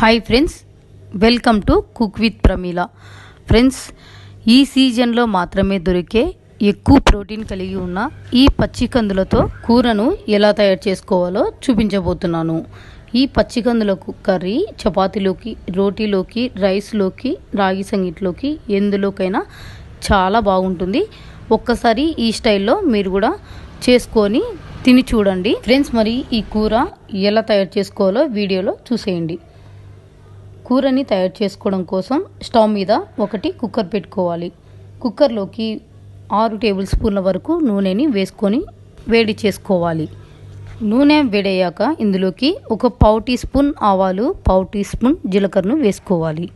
Hi friends welcome to cook with Pramila friends ఈ సీజన్లో మాత్రమే దొరికే ఎక్కువ ప్రోటీన్ కలిగి ఉన్న ఈ పచ్చికందులతో కూరను ఎలా తయారు చేసుకోవాలో చూపించబోతున్నాను. ఈ పచ్చికందులకు కర్రీ చపాతీలోకి రోటీలోకి రైస్లోకి రాగి సంగీట్లోకి ఎందులోకైనా చాలా బాగుంటుంది. ఒక్కసారి ఈ స్టైల్లో మీరు కూడా చేసుకొని తిని చూడండి. ఫ్రెండ్స్ మరి ఈ కూర ఎలా తయారు చేసుకోవాలో వీడియోలో చూసేయండి. కూరని తయారు చేసుకోవడం కోసం స్టవ్ మీద ఒకటి కుక్కర్ పెట్టుకోవాలి. కుక్కర్లోకి ఆరు టేబుల్ స్పూన్ల వరకు నూనెని వేసుకొని వేడి చేసుకోవాలి. నూనె వేడయ్యాక ఇందులోకి ఒక పావు టీ స్పూన్ ఆవాలు పావు టీ స్పూన్ జీలకర్రను వేసుకోవాలి.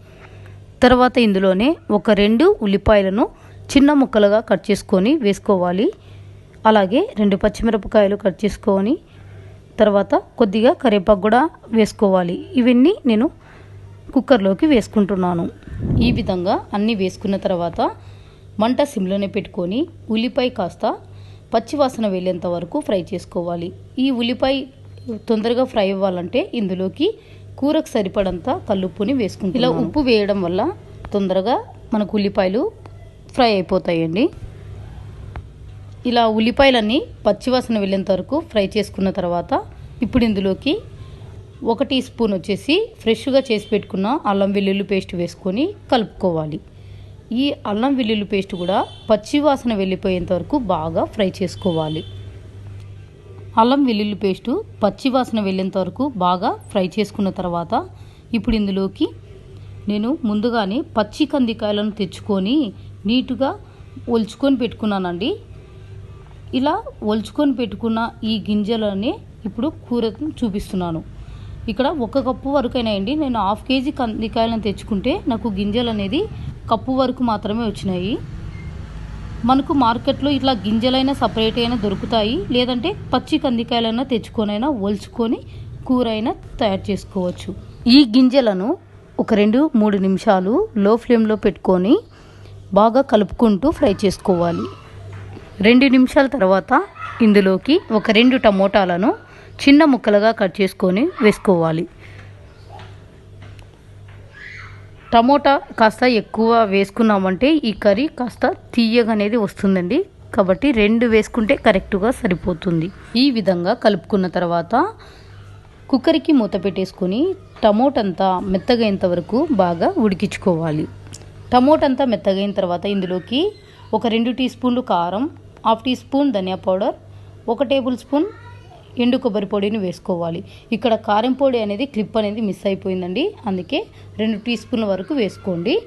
తర్వాత ఇందులోనే ఒక రెండు ఉల్లిపాయలను చిన్న ముక్కలుగా కట్ చేసుకొని వేసుకోవాలి. అలాగే రెండు పచ్చిమిరపకాయలు కట్ చేసుకొని తర్వాత కొద్దిగా కరివేపాకు కూడా వేసుకోవాలి. ఇవన్నీ నేను కుక్కర్లోకి వేసుకుంటున్నాను. ఈ విధంగా అన్నీ వేసుకున్న తర్వాత మంట సిమ్లోనే పెట్టుకొని ఉల్లిపాయ కాస్త పచ్చివాసన వెళ్ళేంత వరకు ఫ్రై చేసుకోవాలి. ఈ ఉల్లిపాయ తొందరగా ఫ్రై అవ్వాలంటే ఇందులోకి కూరకు సరిపడంత కల్లుప్పుని వేసుకుంటాం ఇలా ఉప్పు వేయడం వల్ల తొందరగా మనకు ఉల్లిపాయలు ఫ్రై అయిపోతాయండి. ఇలా ఉల్లిపాయలన్నీ పచ్చివాసన వెళ్ళేంత వరకు ఫ్రై చేసుకున్న తర్వాత ఇప్పుడు ఇందులోకి ఒక టీ స్పూన్ వచ్చేసి ఫ్రెష్గా చేసి పెట్టుకున్న అల్లం వెల్లుల్లి పేస్ట్ వేసుకొని కలుపుకోవాలి. ఈ అల్లం వెల్లుల్లి పేస్ట్ కూడా పచ్చివాసన వెళ్ళిపోయేంత వరకు బాగా ఫ్రై చేసుకోవాలి. అల్లం వెల్లుల్లి పేస్టు పచ్చివాసన వెళ్ళేంత వరకు బాగా ఫ్రై చేసుకున్న తర్వాత ఇప్పుడు ఇందులోకి నేను ముందుగానే పచ్చి కందికాయలను తెచ్చుకొని నీటుగా ఒలుచుకొని పెట్టుకున్నానండి. ఇలా ఒలుచుకొని పెట్టుకున్న ఈ గింజలనే ఇప్పుడు కూర చూపిస్తున్నాను. ఇక్కడ ఒక కప్పు వరకు అయినాయండి నేను హాఫ్ కేజీ కందికాయలను తెచ్చుకుంటే నాకు గింజలు అనేది కప్పు వరకు మాత్రమే వచ్చినాయి. మనకు మార్కెట్లో ఇట్లా గింజలైనా సపరేట్ అయినా దొరుకుతాయి. లేదంటే పచ్చి కందికాయలైనా తెచ్చుకొనైనా ఒలుచుకొని కూర అయినా తయారు చేసుకోవచ్చు. ఈ గింజలను ఒక రెండు మూడు నిమిషాలు లో ఫ్లేమ్లో పెట్టుకొని బాగా కలుపుకుంటూ ఫ్రై చేసుకోవాలి. రెండు నిమిషాల తర్వాత ఇందులోకి ఒక రెండు టమోటాలను చిన్న ముక్కలుగా కట్ చేసుకొని వేసుకోవాలి. టమోటా కాస్త ఎక్కువ వేసుకున్నామంటే ఈ కర్రీ కాస్త తీయగా అనేది వస్తుందండి. కాబట్టి రెండు వేసుకుంటే కరెక్ట్గా సరిపోతుంది. ఈ విధంగా కలుపుకున్న తర్వాత కుక్కర్కి మూత పెట్టేసుకొని టమోటంతా మెత్తగైనంత వరకు బాగా ఉడికించుకోవాలి. టమోటంతా మెత్తగైన తర్వాత ఇందులోకి ఒక రెండు టీ స్పూన్లు కారం హాఫ్ టీ స్పూన్ ధనియా పౌడర్ ఒక టేబుల్ స్పూన్ ఎండు కొబ్బరి పొడిని వేసుకోవాలి. ఇక్కడ కారం పొడి అనేది క్లిప్ అనేది మిస్ అయిపోయిందండి. అందుకే రెండు టీ స్పూన్ల వరకు వేసుకోండి.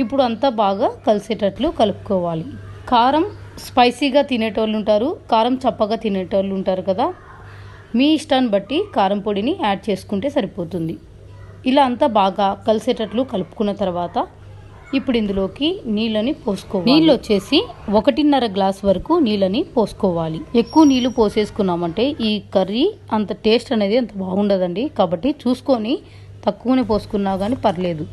ఇప్పుడు అంతా బాగా కలిసేటట్లు కలుపుకోవాలి. కారం స్పైసీగా తినేటోళ్ళు ఉంటారు కారం చప్పగా తినేటోళ్ళు ఉంటారు కదా. మీ ఇష్టాన్ని బట్టి కారం పొడిని యాడ్ చేసుకుంటే సరిపోతుంది. ఇలా అంతా బాగా కలిసేటట్లు కలుపుకున్న తర్వాత ఇప్పుడు ఇందులోకి నీళ్ళని పోసుకోవాలి. నీళ్ళు వచ్చేసి ఒకటిన్నర గ్లాస్ వరకు నీళ్ళని పోసుకోవాలి. ఎక్కువ నీళ్ళు పోసేసుకున్నామంటే ఈ కర్రీ అంత టేస్ట్ అనేది అంత బాగుండదండి. కాబట్టి చూసుకొని తక్కువనే పోసుకున్నా కానీ పర్లేదు.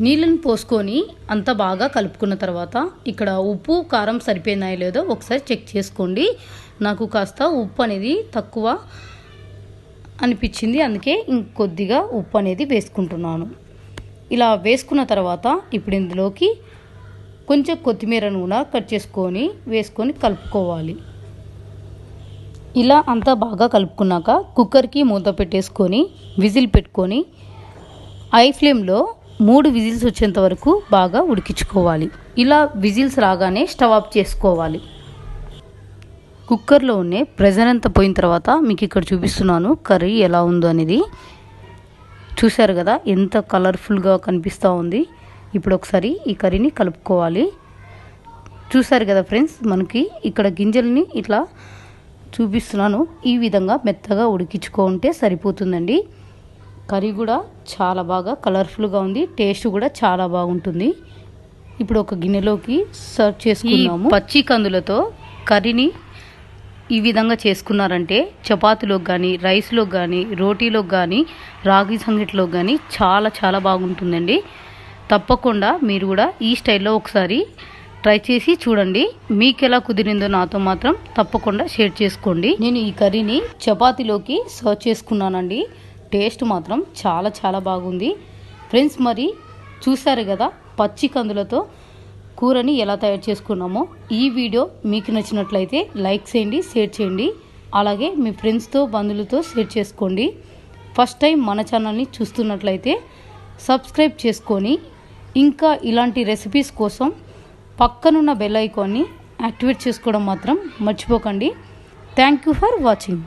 నీళ్ళని పోసుకొని అంత బాగా కలుపుకున్న తర్వాత ఇక్కడ ఉప్పు కారం సరిపోయినాయో లేదో ఒకసారి చెక్ చేసుకోండి. నాకు కాస్త ఉప్పు అనేది తక్కువ అనిపించింది. అందుకే ఇంకొద్దిగా ఉప్పు అనేది వేసుకుంటున్నాను. ఇలా వేసుకున్న తర్వాత ఇప్పుడు ఇందులోకి కొంచెం కొత్తిమీరను కూడా కట్ చేసుకొని వేసుకొని కలుపుకోవాలి. ఇలా అంతా బాగా కలుపుకున్నాక కుక్కర్కి మూత పెట్టేసుకొని విజిల్ పెట్టుకొని ఐ ఫ్లేమ్లో మూడు విజిల్స్ వచ్చేంత వరకు బాగా ఉడికించుకోవాలి. ఇలా విజిల్స్ రాగానే స్టవ్ ఆఫ్ చేసుకోవాలి. కుక్కర్లో ఉండే ప్రెజర్ అంతా పోయిన తర్వాత మీకు ఇక్కడ చూపిస్తున్నాను కర్రీ ఎలా ఉందో అనేది. చూశారు కదా ఎంత కలర్ఫుల్గా కనిపిస్తూ ఉంది. ఇప్పుడు ఒకసారి ఈ కర్రీని కలుపుకోవాలి. చూశారు కదా ఫ్రెండ్స్ మనకి ఇక్కడ గింజల్ని ఇట్లా చూపిస్తున్నాను. ఈ విధంగా మెత్తగా ఉడికించుకుంటే సరిపోతుందండి. కర్రీ కూడా చాలా బాగా కలర్ఫుల్గా ఉంది టేస్ట్ కూడా చాలా బాగుంటుంది. ఇప్పుడు ఒక గిన్నెలోకి సర్వ్ చేసుకున్నాము పచ్చి కందులతో కర్రీని ఈ విధంగా చేసుకున్నారంటే చపాతీలోకి కానీ రైస్లోకి కానీ రోటీలోకి కానీ రాగి సంగటిలోకి కానీ చాలా చాలా బాగుంటుందండి. తప్పకుండా మీరు కూడా ఈ స్టైల్లో ఒకసారి ట్రై చేసి చూడండి. మీకు ఎలా కుదిరిందో నాతో మాత్రం తప్పకుండా షేర్ చేసుకోండి. నేను ఈ కర్రీని చపాతీలోకి సర్వ్ చేసుకున్నానండి. టేస్ట్ మాత్రం చాలా చాలా బాగుంది. ఫ్రెండ్స్ మరి చూసారు కదా పచ్చి కందులతో కూరని ఎలా తయారు చేసుకున్నామో ఈ వీడియో మీకు నచ్చినట్లయితే లైక్ చేయండి షేర్ చేయండి. అలాగే మీ ఫ్రెండ్స్తో బంధువులతో షేర్ చేసుకోండి. ఫస్ట్ టైం మన ఛానల్ని చూస్తున్నట్లయితే సబ్స్క్రైబ్ చేసుకొని ఇంకా ఇలాంటి రెసిపీస్ కోసం పక్కనున్న బెల్ ఐకాన్ని యాక్టివేట్ చేసుకోవడం మాత్రం మర్చిపోకండి. Thank you for watching.